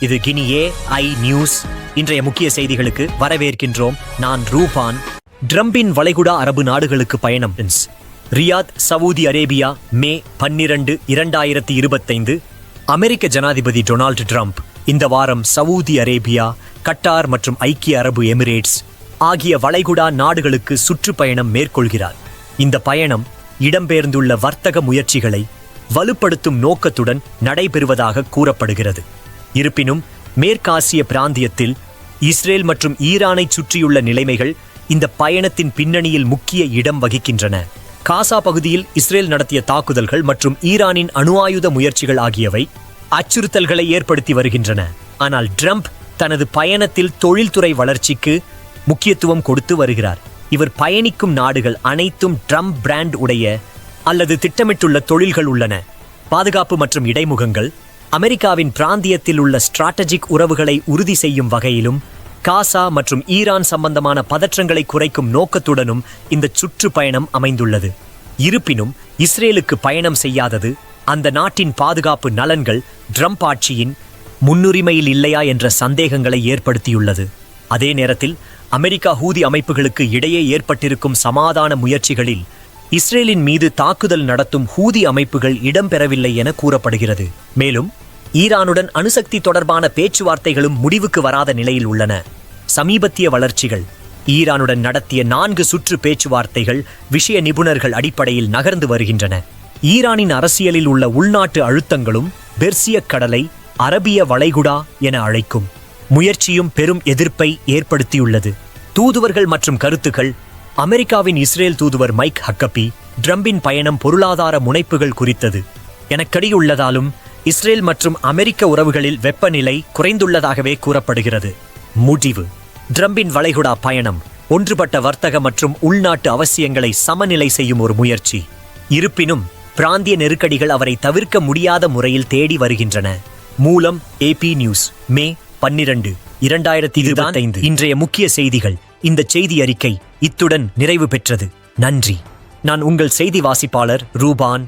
இது கினியே ஐ நியூஸ் இன்றைய முக்கிய செய்திகளுக்கு வரவேற்கின்றோம் நான் ரூபான். ட்ரம்பின் வளைகுடா அரபு நாடுகளுக்கு பயணம். ரியாத் சவூதி அரேபியா மே பன்னிரண்டு இரண்டாயிரத்தி இருபத்தைந்து. அமெரிக்க ஜனாதிபதி டொனால்டு ட்ரம்ப் இந்த வாரம் சவூதி அரேபியா கட்டார் மற்றும் ஐக்கிய அரபு எமிரேட்ஸ் ஆகிய வளைகுடா நாடுகளுக்கு சுற்றுப்பயணம் மேற்கொள்கிறார். இந்த பயணம் இடம்பெயர்ந்துள்ள வர்த்தக முயற்சிகளை வலுப்படுத்தும் நோக்கத்துடன் நடைபெறுவதாக கூறப்படுகிறது. இருப்பினும் மேற்காசிய பிராந்தியத்தில் இஸ்ரேல் மற்றும் ஈரானை சுற்றியுள்ள நிலைமைகள் இந்த பயணத்தின் பின்னணியில் முக்கிய இடம் வகிக்கின்றன. காசா பகுதியில் இஸ்ரேல் நடத்திய தாக்குதல்கள் மற்றும் ஈரானின் அணு ஆயுத முயற்சிகள் ஆகியவை அச்சுறுத்தல்களை ஏற்படுத்தி வருகின்றன. ஆனால் ட்ரம்ப் தனது பயணத்தில் தொழில்துறை வளர்ச்சிக்கு முக்கியத்துவம் கொடுத்து வருகிறார். இவர் பயணிக்கும் நாடுகள் அனைத்தும் ட்ரம்ப் பிராண்ட் உடைய அல்லது திட்டமிட்டுள்ள தொழில்கள் உள்ளன. பாதுகாப்பு மற்றும் இடைமுகங்கள் அமெரிக்காவின் பிராந்தியத்தில் உள்ள ஸ்ட்ராட்டஜிக் உறவுகளை உறுதி செய்யும் வகையிலும் காசா மற்றும் ஈரான் சம்பந்தமான பதற்றங்களை குறைக்கும் நோக்கத்துடனும் இந்த சுற்றுப்பயணம் அமைந்துள்ளது. இருப்பினும் இஸ்ரேலுக்கு பயணம் செய்யாதது அந்த நாட்டின் பாதுகாப்பு நலன்கள் ட்ரம்ப் ஆட்சியின் முன்னுரிமையில் இல்லையா என்ற சந்தேகங்களை ஏற்படுத்தியுள்ளது. அதே நேரத்தில் அமெரிக்கா ஹூதி அமைப்புகளுக்கு இடையே ஏற்பட்டிருக்கும் சமாதான முயற்சிகளில் இஸ்ரேலின் மீது தாக்குதல் நடத்தும் ஹூதி அமைப்புகள் இடம்பெறவில்லை என கூறப்படுகிறது. மேலும் ஈரானுடன் அணுசக்தி தொடர்பான பேச்சுவார்த்தைகளும் முடிவுக்கு வராத நிலையில் உள்ளன. சமீபத்திய வளர்ச்சிகள் ஈரானுடன் நடத்திய நான்கு சுற்று பேச்சுவார்த்தைகள் விஷய நிபுணர்கள் அடிப்படையில் நகர்ந்து வருகின்றன. ஈரானின் அரசியலில் உள்ள உள்நாட்டு அழுத்தங்களும் பெர்சிய கடலை அரபிய வளைகுடா என அழைக்கும். முயற்சியும் பெரும் எதிர்ப்பை ஏற்படுத்தியுள்ளது. தூதுவர்கள் மற்றும் கருத்துக்கள் அமெரிக்காவின் இஸ்ரேல் தூதுவர் மைக் ஹக்கப்பி ட்ரம்பின் பயணம் பொருளாதார முனைப்புகள் குறித்தது. எனக்கடியுள்ளதாலும் இஸ்ரேல் மற்றும் அமெரிக்க உறவுகளில் வெப்பநிலை குறைந்துள்ளதாகவே கூறப்படுகிறது. முடிவு. ட்ரம்பின் வளைகுடா பயணம் ஒன்றுபட்ட வர்த்தக மற்றும் உள்நாட்டு அவசியங்களை சமநிலை செய்யும் ஒரு முயற்சி. இருப்பினும் பிராந்திய நெருக்கடிகள் அவரை தவிர்க்க முடியாத முறையில் தேடி வருகின்றன. மூலம் ஏபி நியூஸ் மே பன்னிரண்டு இரண்டாயிரத்தி இருபத்தைந்து. இன்றைய முக்கிய செய்திகள். இந்த செய்தி அறிக்கை இத்துடன் நிறைவு பெற்றது. நன்றி. நான் உங்கள் செய்தி வாசிப்பாளர் ரூபான்